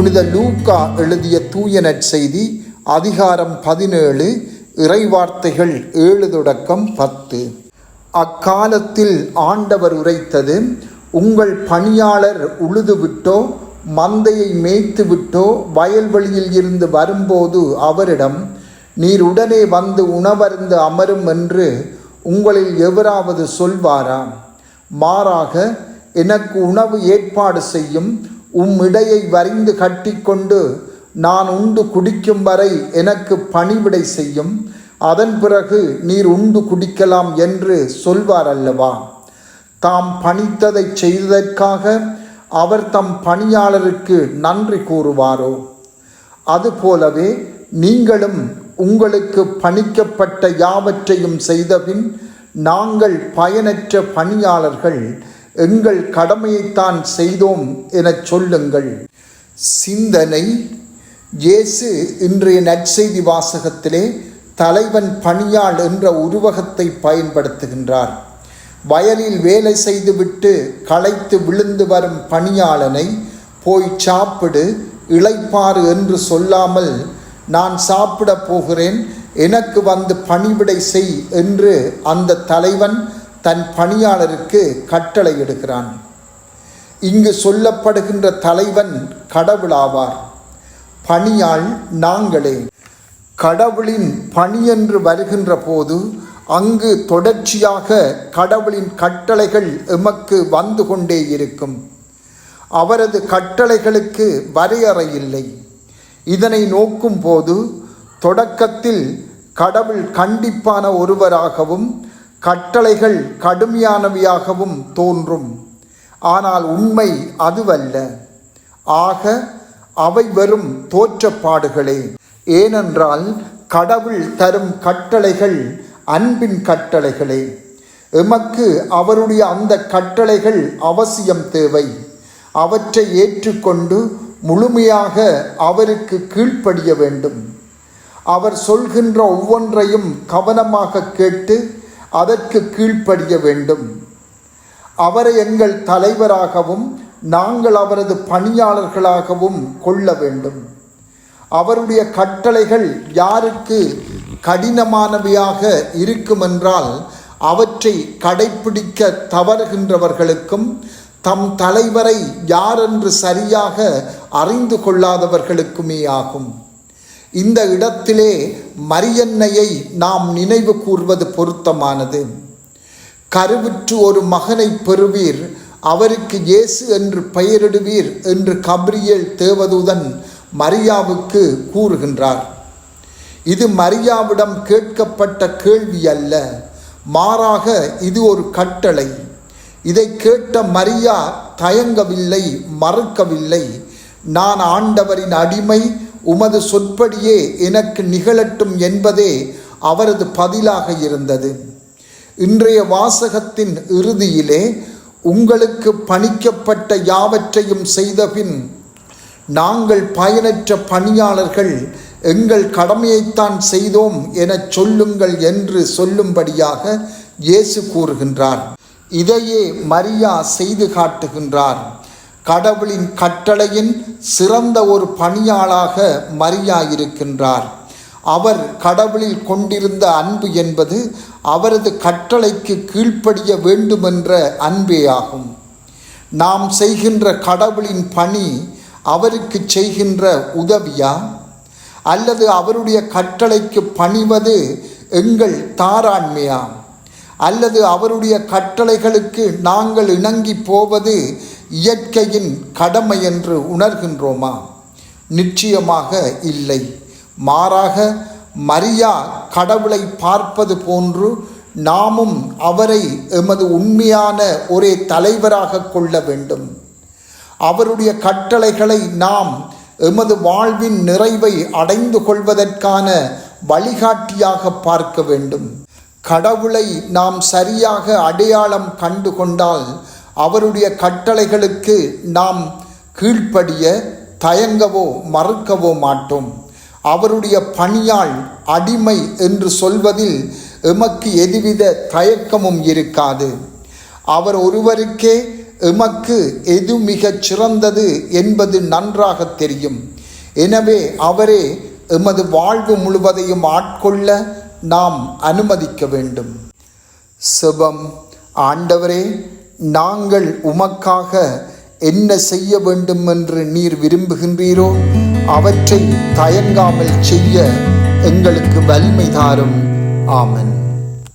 புனித லூக்கா எழுதிய தூய நற்செய்தி அதிகாரம் பதினேழு இறைவார்த்தைகள் ஏழு தொடக்கம் பத்து. அக்காலத்தில் ஆண்டவர் உரைத்தது உங்கள் பணியாளர் உழுதுவிட்டோ மந்தையை மேய்த்து விட்டோ வயல்வெளியில் இருந்து வரும்போது அவரிடம் நீர் உடனே வந்து உணவருந்து அமரும் என்று உங்களில் எவராவது சொல்வாரா? மாறாக எனக்கு உணவு ஏற்பாடு செய்யும் உம் இடையை வரிந்து கட்டிக்கொண்டு நான் உண்டு குடிக்கும் வரை எனக்கு பணிவிடை செய்யும். அதன் பிறகு நீர் உண்டு குடிக்கலாம் என்று சொல்வார் அல்லவா? தாம் பணித்ததை செய்ததற்காக அவர் தம் பணியாளருக்கு நன்றி கூறுவாரோ? அதுபோலவே நீங்களும் உங்களுக்கு பணிக்கப்பட்ட யாவற்றையும் செய்தபின் நாங்கள் பயனற்ற பணியாளர்கள் எங்கள் கடமையைத்தான் செய்தோம் எனச் சொல்லுங்கள். சிந்தனை. இயேசு இன்றைய நற்செய்தி வாசகத்திலே தலைவன் பணியாள் என்ற உருவகத்தை பயன்படுத்துகின்றார். வயலில் வேலை செய்துவிட்டு களைத்து விழுந்து வரும் பணியாளனை போய் சாப்பிடு இழைப்பாறு என்று சொல்லாமல் நான் சாப்பிடப் போகிறேன் எனக்கு வந்து பணிவிடை செய் என்று அந்த தலைவன் தன் பணியாளருக்கு கட்டளை எடுக்கிறான். இங்கு சொல்லப்படுகின்ற தலைவன் கடவுளாவார். பணியாள் நாங்களே. கடவுளின் பணி என்று வருகின்ற போது அங்கு தொடர்ச்சியாக கடவுளின் கட்டளைகள் எமக்கு வந்து கொண்டே இருக்கும். அவரது கட்டளைகளுக்கு வரையறை இல்லை. இதனை நோக்கும் போது தொடக்கத்தில் கடவுள் கண்டிப்பான ஒருவராகவும் கட்டளைகள் கடுமையானவையாகவும் தோன்றும். ஆனால் உண்மை அதுவல்ல. ஆக அவை வெறும் தோற்றப்பாடுகளே. ஏனென்றால் கடவுள் தரும் கட்டளைகள் அன்பின் கட்டளைகளே. எமக்கு அவருடைய அந்த கட்டளைகள் அவசியம் தேவை. அவற்றை ஏற்றுக்கொண்டு முழுமையாக அவருக்கு கீழ்ப்படிய வேண்டும். அவர் சொல்கின்ற ஒவ்வொன்றையும் கவனமாக கேட்டு அதற்கு கீழ்ப்படிய வேண்டும். அவரை எங்கள் தலைவராகவும் நாங்கள் அவரது பணியாளர்களாகவும் கொள்ள வேண்டும். அவருடைய கட்டளைகள் யாருக்கு கடினமானவையாக இருக்குமென்றால் அவற்றை கடைப்பிடிக்க தவறுகின்றவர்களுக்கும் தம் தலைவரை யாரென்று சரியாக அறிந்து கொள்ளாதவர்களுக்குமே ஆகும். இந்த இடத்திலே மரியன்னையை நாம் நினைவு கூர்வது பொருத்தமானது. கருவுற்று ஒரு மகனை பெறுவீர் அவருக்கு இயேசு என்று பெயரிடுவீர் என்று கப்ரியேல் தேவதூதன் மரியாவுக்கு கூறுகின்றார். இது மரியாவிடம் கேட்கப்பட்ட கேள்வி அல்ல மாறாக இது ஒரு கட்டளை. இதை கேட்ட மரியா தயங்கவில்லை மறுக்கவில்லை. நான் ஆண்டவரின் அடிமை உமது சொற்படியே எனக்கு நிகழட்டும் என்பதே அவரது பதிலாக இருந்தது. இன்றைய வாசகத்தின் இறுதியிலே உங்களுக்கு பணிக்கப்பட்ட யாவற்றையும் செய்தபின் நாங்கள் பயனற்ற பணியாளர்கள் எங்கள் கடமையைத்தான் செய்தோம் எனச் சொல்லுங்கள் என்று சொல்லும்படியாக இயேசு கூறுகின்றார். இதையே மரியா செய்து காட்டுகின்றார். கடவுளின் கட்டளையின் சிறந்த ஒரு பணியாளாக மரியா இருக்கின்றார். அவர் கடவுளில் கொண்டிருந்த அன்பு என்பது அவரது கட்டளைக்கு கீழ்ப்படிய வேண்டுமென்ற அன்பே ஆகும் நாம் செய்கின்ற கடவுளின் பணி அவருக்கு செய்கின்ற உதவியா? அல்லது அவருடைய கட்டளைக்கு பணிவது எங்கள் தாராண்மையா? அல்லது அவருடைய கட்டளைகளுக்கு நாங்கள் இணங்கி போவது இயற்கையின் கடமை என்று உணர்கின்றோமா? நிச்சயமாக இல்லை. மாறாக மரியா கடவுளை பார்ப்பது போன்று நாமும் அவரை எமது உண்மையான ஒரே தலைவராக கொள்ள வேண்டும். அவருடைய கட்டளைகளை நாம் எமது வாழ்வின் நிறைவை அடைந்து கொள்வதற்கான வழிகாட்டியாக பார்க்க வேண்டும். கடவுளை நாம் சரியாக அடையாளம் கண்டு கொண்டால் அவருடைய கட்டளைகளுக்கு நாம் கீழ்ப்படிய தயங்கவோ மறுக்கவோ மாட்டோம். அவருடைய பணியாள் அடிமை என்று சொல்வதில் எமக்கு எதுவித தயக்கமும் இருக்காது. அவர் ஒருவருக்கே எமக்கு எது மிகச் சிறந்தது என்பது நன்றாக தெரியும். எனவே அவரே எமது வாழ்வு முழுவதையும் ஆட்கொள்ள நாம் அனுமதிக்க வேண்டும். செபம். ஆண்டவரே நாங்கள் உமக்காக என்ன செய்ய வேண்டும் என்று நீர் விரும்புகின்றீரோ அவற்றை தயங்காமல் செய்ய எங்களுக்கு வலிமை தாரும். ஆமன்.